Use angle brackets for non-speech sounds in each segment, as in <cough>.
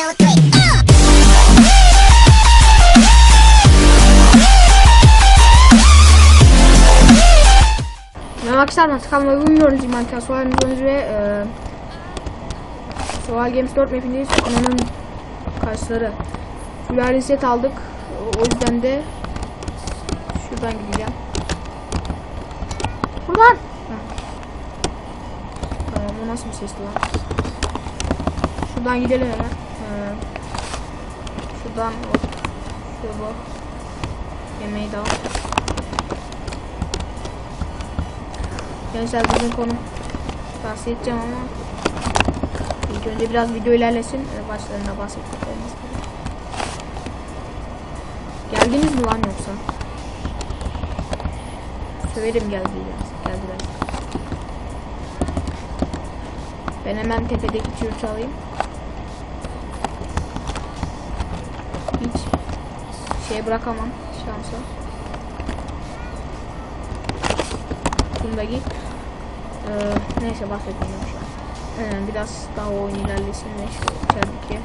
Merhaba arkadaşlar Sıkan ve bilmiyoruz İmanken Soğan Müzemiz ve e, Soğan Games 4 mapindeyiz. Ananın karşıları. Sülalesi set aldık. O, o yüzden de şuradan gideceğim. Buradan. Tamam o nasıl bir sesti lan? Şuradan gidelim hemen. Ee, şuradan bak. Yemeği de al. Gençler bugün konu tavsiye edeceğim ama ilk önce biraz video ilerlesin başlarında bahsettiklerimiz gibi. Geldiniz mi lan yoksa? Söverim geldiler. Geldiler. Ben hemen tepedeki çürütü alayım. Hiç şey bırakamam şansa. Bunu da git. Ee, neyse bahsetmiyorum şu an. Ee, biraz daha oyun ilerlesin ve şu içerideki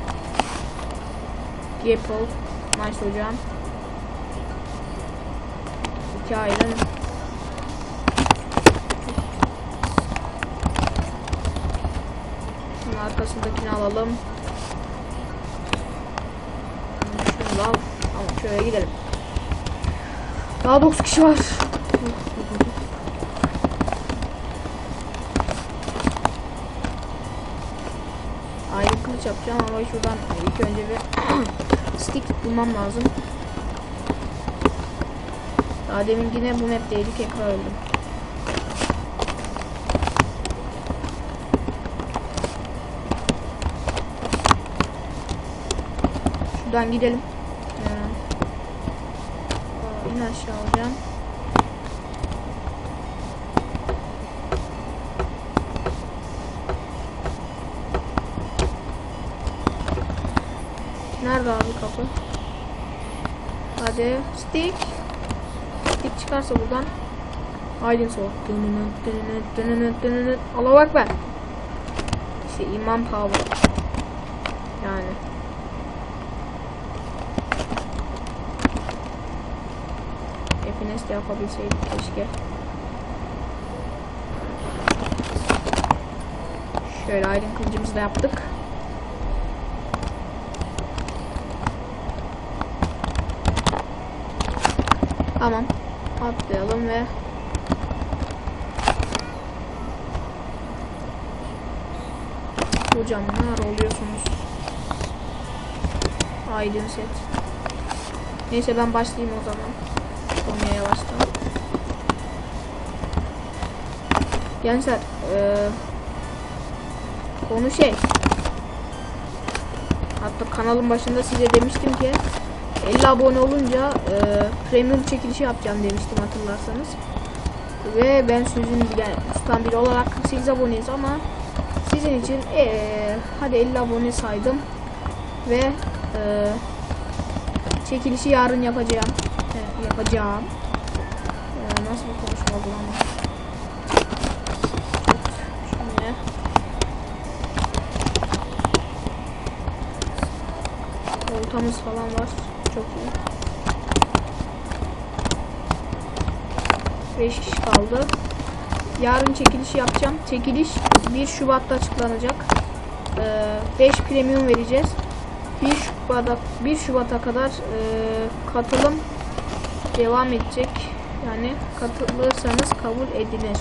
Gapple Nice hocam. Hikayenin Şunun arkasındakini alalım. Şunu da al. Şöyle gidelim. Daha 9 kişi var. Ayrı kılıç yapacağım ama şuradan ilk önce bir <clears throat> stick bulmam lazım. Daha demin yine bu map'teydik tekrar öldüm. Şuradan gidelim. İn aşağı alacağım. Nerede abi kapı? Hadi stick. Stick çıkarsa buradan. Aydın soğuk. Allah bak ben. İşte imam power. Yani. Hepiniz de yapabilseydik keşke. Şöyle aydın kılıcımızı da yaptık. Tamam. Atlayalım ve Hocam ne oluyorsunuz? Aydın set. Neyse ben başlayayım o zaman. Konuya yavaştan. Gençler eee konu şey hatta kanalın başında size demiştim ki 50 abone olunca e, premium çekilişi yapacağım demiştim hatırlarsanız. Ve ben sözün yani tutan biri olarak 48 aboneyiz ama sizin için e, hadi 50 abone saydım ve e, çekilişi yarın yapacağım. E, yapacağım. E, nasıl bir konuşma bu ama. Şimdi oltamız falan var. Çok iyi. 5 kişi kaldı. Yarın çekilişi yapacağım. Çekiliş 1 Şubat'ta açıklanacak. 5 premium vereceğiz. 1 Şubat'a 1 Şubat'a kadar e, katılım devam edecek. Yani katılırsanız kabul edilir.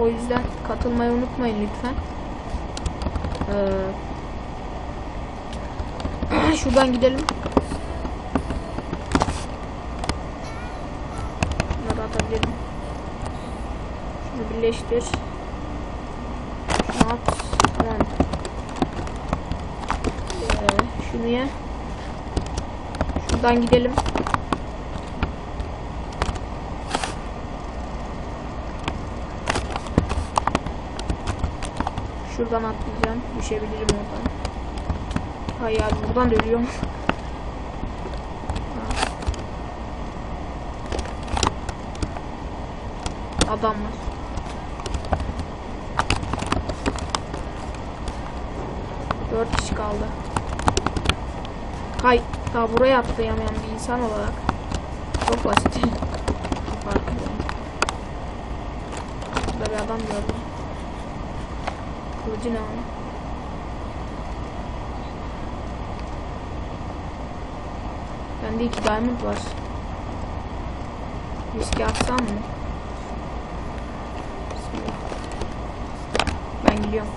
O yüzden katılmayı unutmayın lütfen. Ee, <clears throat> şuradan gidelim. Bunları atabilirim. Şunu birleştir. Şunu at. Tamam. Ee, şunu ye. Şuradan gidelim. Şuradan atlayacağım. Düşebilirim oradan. Hayır buradan da ölüyorum. <laughs> Adam var. Dört kişi kaldı. Hay daha buraya atlayamayan bir insan olarak çok basit. <laughs> Burada bir adam gördüm. Kılıcı ne onun? Bende iki diamond var. Riske atsam mı? Ben gidiyorum.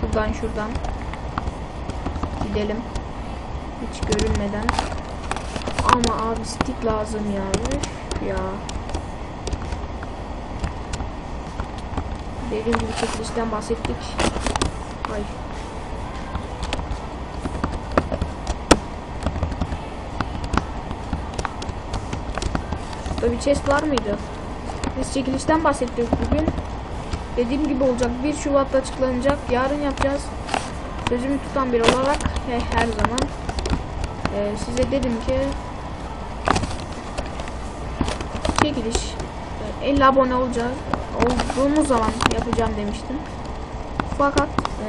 Şuradan şuradan gidelim. Hiç görünmeden. Ama abi stick lazım ya. Ya. Dediğim gibi çekilişten bahsettik. Ay. Burada bir chest var mıydı? Biz çekilişten bahsettik bugün. Dediğim gibi olacak. 1 Şubat'ta açıklanacak. Yarın yapacağız. Sözümü tutan bir olarak he, her zaman Ee, size dedim ki çekiliş e, 50 abone olacağız. Olduğumuz zaman yapacağım demiştim. Fakat e,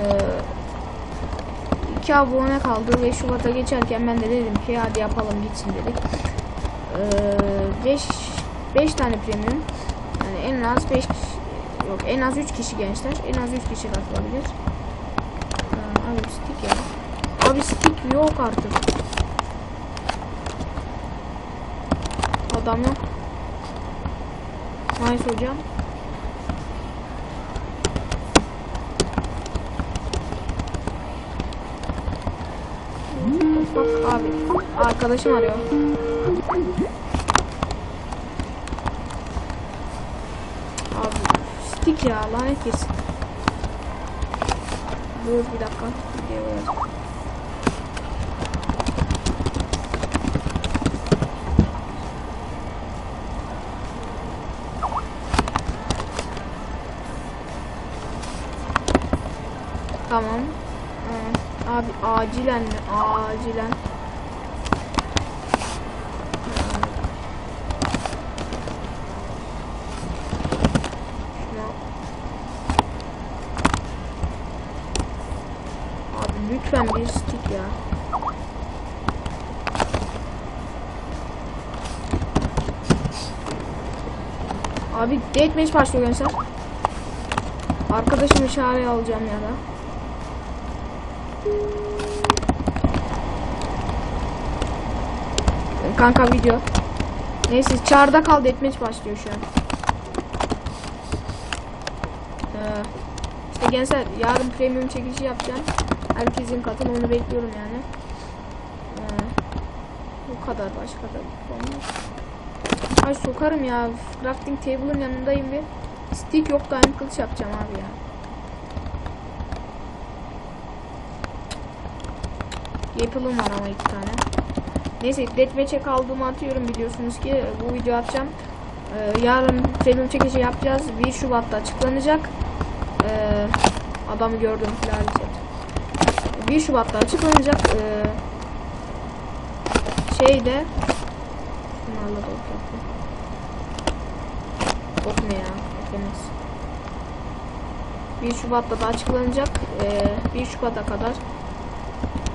2 abone kaldı ve Şubat'a geçerken ben de dedim ki hadi yapalım gitsin dedik. 5 5 tane premium yani en az 5 yok en az 3 kişi gençler en az 3 kişi katılabilir. Abi stick ya. Abi stick yok artık. Adam yok. Nice hocam. Bak abi. Arkadaşım arıyor. Abi stick ya lanet girsin. Dur bir dakika. Yaz. Tamam. Ee, abi acilen mi? Acilen. Şunu Abi lütfen bir stick ya. Abi deathmatch başlıyor gençler. Arkadaşımı çağrıya alacağım ya da. Kanka video. Neyse çağrıda kal deathmatch başlıyor şu an. Ee, işte gençler yarın premium çekişi yapacağım. Herkesin katıl onu bekliyorum yani. Ee, bu kadar başka da olmaz. Ay sokarım ya. Crafting table'ın yanındayım bir. Stick yok da kılıç yapacağım abi ya. Apple'ım var ama iki tane. Neyse deathmatch'e kaldığımı atıyorum biliyorsunuz ki bu video atacağım. Ee, yarın premium çekişi yapacağız. 1 Şubat'ta açıklanacak. Ee, adamı gördüm Laliset. 1 Şubat'ta açıklanacak. Ee, şeyde Şunlarla da ok yaptım. Ok ne ya? Efendim. 1 Şubat'ta da açıklanacak. Ee, 1 Şubat'a kadar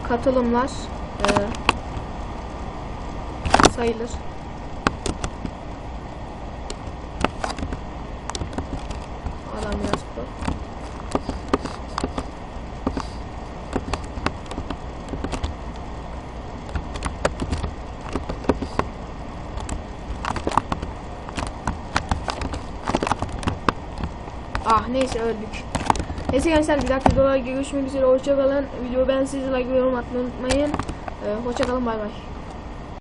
katılımlar e, sayılır. Adam biraz pro. Ah neyse öldük. Neyse gençler bir dahaki videolarda görüşmek üzere. Hoşçakalın. Video ben sizi like ve yorum atmayı unutmayın. Ee, hoşçakalın bay bay.